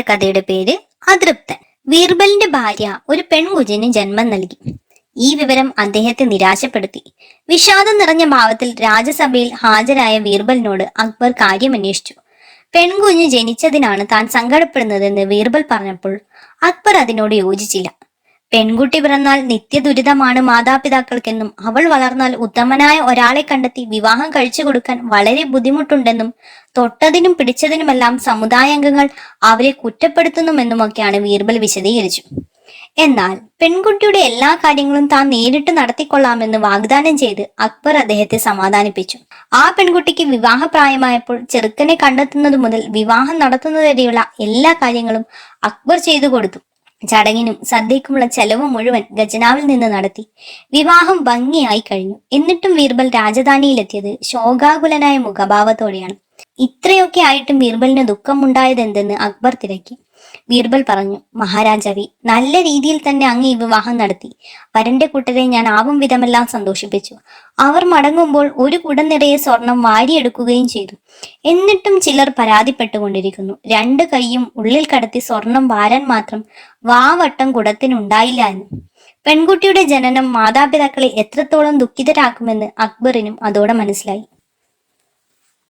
ഇന്നത്തെ കഥയുടെ പേര് അതൃപ്തൻ. ബീർബലിന്റെ ഭാര്യ ഒരു പെൺകുഞ്ഞിന് ജന്മം നൽകി. ഈ വിവരം അദ്ദേഹത്തെ നിരാശപ്പെടുത്തി. വിഷാദം നിറഞ്ഞ ഭാവത്തിൽ രാജസഭയിൽ ഹാജരായ ബീർബലിനോട് അക്ബർ കാര്യമന്വേഷിച്ചു. പെൺകുഞ്ഞ് ജനിച്ചതിനാണ് താൻ സങ്കടപ്പെടുന്നതെന്ന് ബീർബൽ പറഞ്ഞപ്പോൾ അക്ബർ അതിനോട് യോജിച്ചില്ല. പെൺകുട്ടി പിറന്നാൽ നിത്യദുരിതമാണ് മാതാപിതാക്കൾക്കെന്നും അവൾ വളർന്നാൽ ഉത്തമനായ ഒരാളെ കണ്ടെത്തി വിവാഹം കഴിച്ചു കൊടുക്കാൻ വളരെ ബുദ്ധിമുട്ടുണ്ടെന്നും തൊട്ടതിനും പിടിച്ചതിനുമെല്ലാം സമുദായാംഗങ്ങൾ അവരെ കുറ്റപ്പെടുത്തുന്നുമെന്നുമൊക്കെയാണ് വീർബൽ വിശദീകരിച്ചു. എന്നാൽ പെൺകുട്ടിയുടെ എല്ലാ കാര്യങ്ങളും താൻ നേരിട്ട് നടത്തിക്കൊള്ളാമെന്ന് വാഗ്ദാനം ചെയ്ത് അക്ബർ അദ്ദേഹത്തെ സമാധാനിപ്പിച്ചു. ആ പെൺകുട്ടിക്ക് വിവാഹപ്രായമായപ്പോൾ ചെറുക്കനെ കണ്ടെത്തുന്നത് മുതൽ വിവാഹം നടത്തുന്നതുവരെയുള്ള എല്ലാ കാര്യങ്ങളും അക്ബർ ചെയ്തു കൊടുത്തു. ചടങ്ങിനും സദ്യക്കുമുള്ള ചെലവ് മുഴുവൻ ഗജനാവിൽ നിന്ന് നടത്തി. വിവാഹം ഭംഗിയായി കഴിഞ്ഞു. എന്നിട്ടും ബീർബൽ രാജധാനിയിലെത്തിയത് ശോകാകുലനായ മുഖഭാവത്തോടെയാണ്. ഇത്രയൊക്കെ ആയിട്ടും ബീർബലിന് ദുഃഖമുണ്ടായതെന്തെന്ന് അക്ബർ തിരക്കി. ബീർബൽ പറഞ്ഞു മഹാരാജാവി നല്ല രീതിയിൽ തന്നെ അങ്ങ് ഈ വിവാഹം നടത്തി. വരന്റെ കൂട്ടരെ ഞാൻ ആവും വിധമെല്ലാം സന്തോഷിപ്പിച്ചു. അവർ മടങ്ങുമ്പോൾ ഒരു കുടം സ്വർണം വാരിയെടുക്കുകയും ചെയ്തു. എന്നിട്ടും ചിലർ പരാതിപ്പെട്ടുകൊണ്ടിരിക്കുന്നു. രണ്ട് കൈയും ഉള്ളിൽ കടത്തി സ്വർണം വാരാൻ മാത്രം വാവട്ടം കുടത്തിനുണ്ടായില്ല എന്ന്. പെൺകുട്ടിയുടെ ജനനം മാതാപിതാക്കളെ എത്രത്തോളം ദുഃഖിതരാക്കുമെന്ന് അക്ബറിനും അതോടെ മനസ്സിലായി.